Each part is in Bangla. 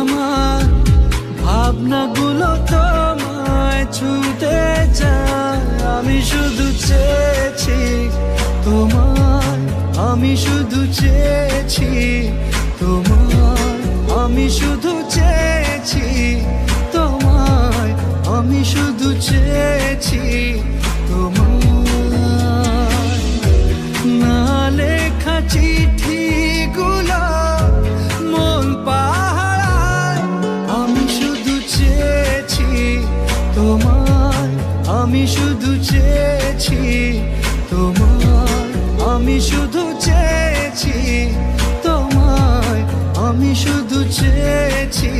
আমার, ভাবনাগুলো তোমায় ছুটে চায়। আমি শুধু চেয়েছি তোমার আমি শুধু চেয়েছি তোমার আমি শুধু চেয়েছি তোমায়, আমি শুধু চেয়েছি তোমার না লেখা চিঠি আমি শুধু চেয়েছি তোমায় আমি শুধু চেয়েছি।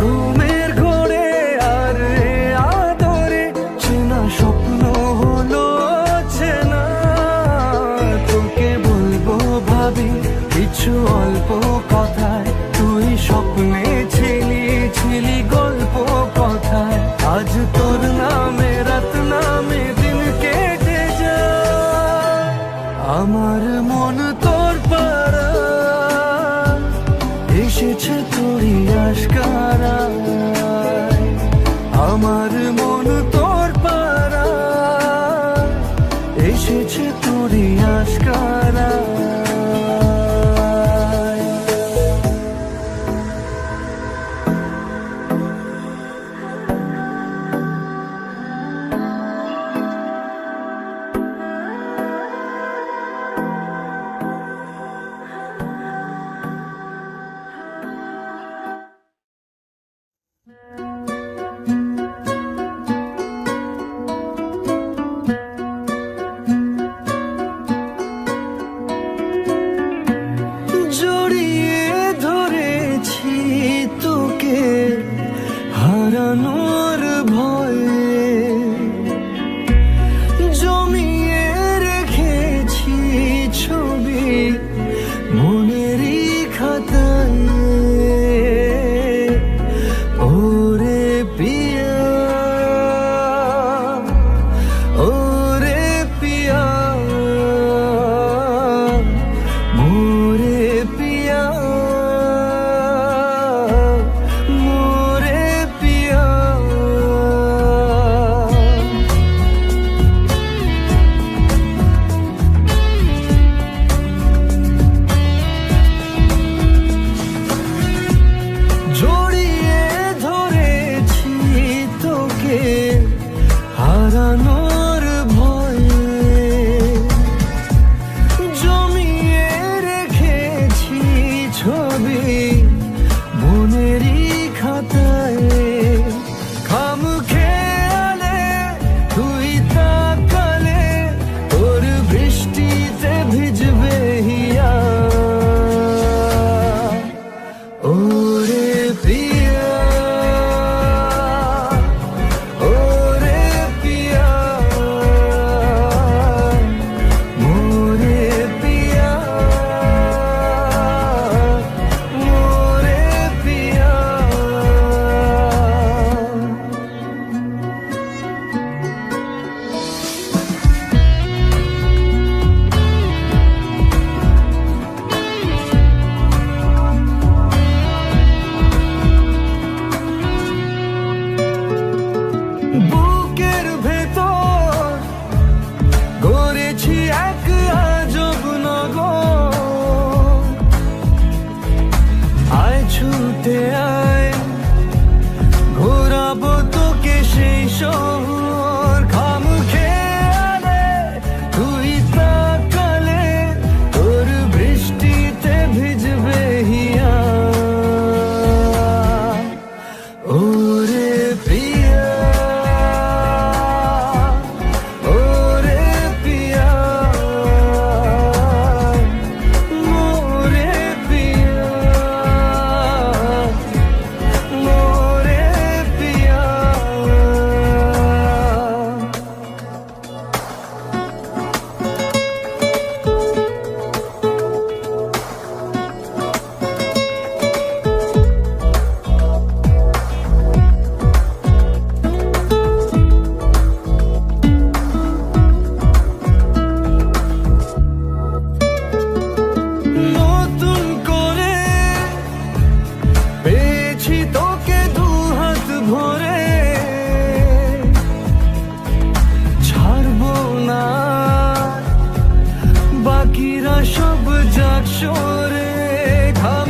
ঘুমের ঘরে, আর আদরে চেনা স্বপ্ন হলো চেনা। তোকে বলব ভাবি, কিছু অল্প কথায় তুই স্বপ্নে ছিলি ছিলি সব যাক সরে ঘাম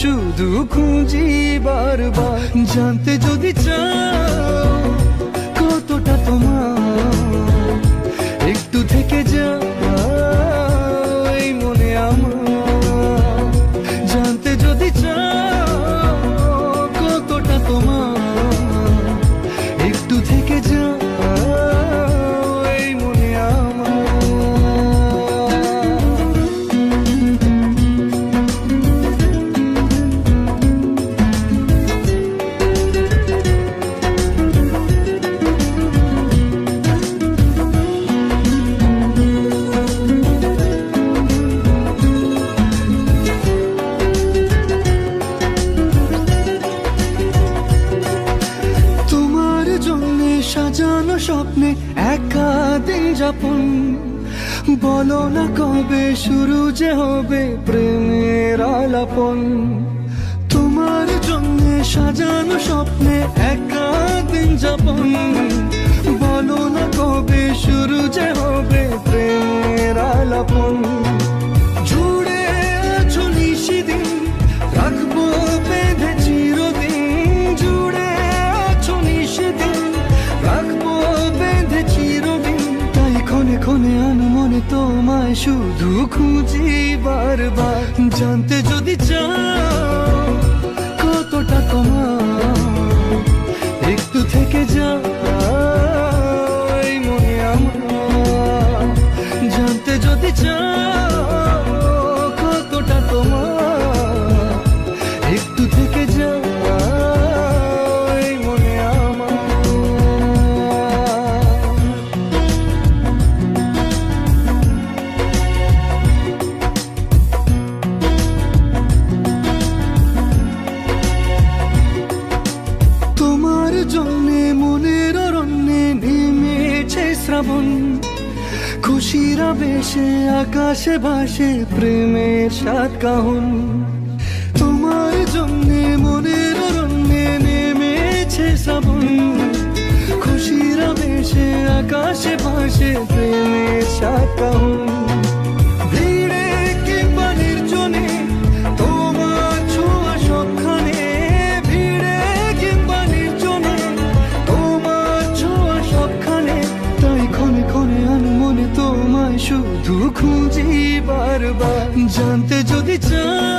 শুধু খুঁজি বারবার। জানতে যদি চাও কতটা তোমার সাজানো স্বপ্নে একা দিন যাপন। বলো না কবে শুরু যে হবে প্রেমের আলাপন। বেঁধে জুড়ে বেঁধে তাই ক্ষণে তোমায় শুধু খুঁজি বারবার। জানতে যদি চাও একটু আকাশে ভাসে প্রেমের সাত কাহন। তোমার জন্যে মনের রঙে নেমেছে সাবন খুশিরা বেশে আকাশে ভাসে প্রেমের সাত কাহন। বারবার জানতে যদি চাও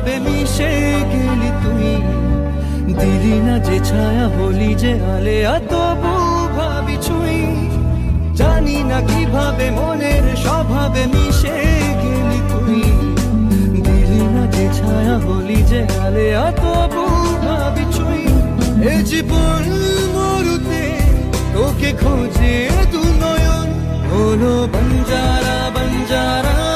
ভাবে মিশে গেলি তুমি দিলি না যে ছায়া, হলি যে আলে তবু ভাবি ছুঁই। জানি না কীভাবে মনের স্বভাবে মিশে গেলি তুই। দিলি না যে ছায়া, হলি যে আলে তবু ভাবি ছুই। এ জীবন মরুতে তোকে খোঁজে দু নয়ন। হলো বঞ্জারা বঞ্জারা